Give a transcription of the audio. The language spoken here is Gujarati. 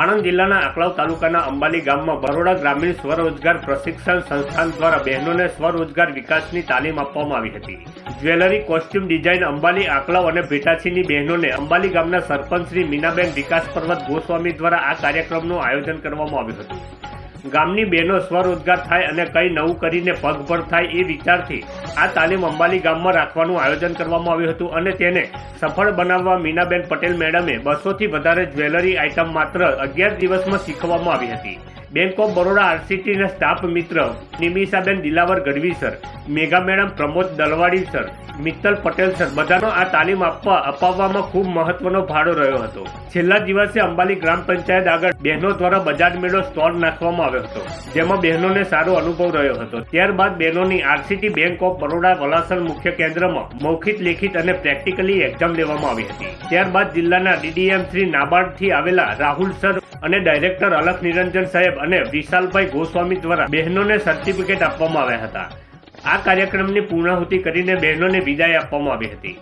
આણંદ જિલ્લાના આકલાવ તાલુકાના અંબાલી ગામમાં બરોડા ગ્રામીણ સ્વરોજગાર પ્રશિક્ષણ સંસ્થાન દ્વારા બહેનોને સ્વરોજગાર વિકાસની તાલીમ આપવામાં આવી હતી. Jewellery, costume design, Ambali, Aklav અને ભેટાછીની બહેનોને અંબાલી ગામના સરપંચ શ્રી મીનાબેન વિકાસ પર્વત ગોસ્વામી દ્વારા આ કાર્યક્રમનું આયોજન કરવામાં આવ્યું હતું. ગામની બહેનો સ્વરોજગાર થાય અને કંઈ નવું કરીને પગભર થાય એ વિચારથી આ તાલીમ અંબાલી ગામમાં રાખવાનું આયોજન કરવામાં આવ્યું હતું અને તેને સફળ બનાવવા મીનાબેન પટેલ મેડમે બસોથી વધારે જ્વેલરી આઇટમ માત્ર અગિયાર દિવસમાં શીખવવામાં આવી હતી. બેંક ઓફ બરોડા આરસીટીના સ્ટાફ મિત્ર નિમિષાબેન Dilawar Gadhvi sir, Megha madam Pramod Dalwadi sir, Mittal Patel sir, બધાનો આ તાલીમ આપવા અપાવવામાં ખૂબ મહત્વનો ફાળો રહ્યો હતો. છેલ્લા દિવસે અંબાલી ગ્રામ પંચાયત આગળ બહેનો દ્વારા બજાર મેળો સ્ટોલ નાખવામાં આવ્યો હતો, જેમાં બહેનોને સારો અનુભવ રહ્યો હતો. ત્યારબાદ બહેનોની RCT bank of Baroda Valasan મુખ્ય કેન્દ્રમાં મૌખિક, લેખિત અને પ્રેક્ટિકલી એક્ઝામ લેવામાં આવી હતી. ત્યારબાદ જિલ્લાના ડીડીએમ શ્રી નાબાર્ડથી આવેલા રાહુલ સર અને ડાયરેક્ટર અલખ નિરંજન સાહેબ અને વિશાલભાઈ ગોસ્વામી દ્વારા બહેનોને સર્ટિફિકેટ આપવામાં આવ્યા હતા. આ કાર્યક્રમની પૂર્ણાહુતિ કરીને બહેનોને વિદાય આપવામાં આવી હતી.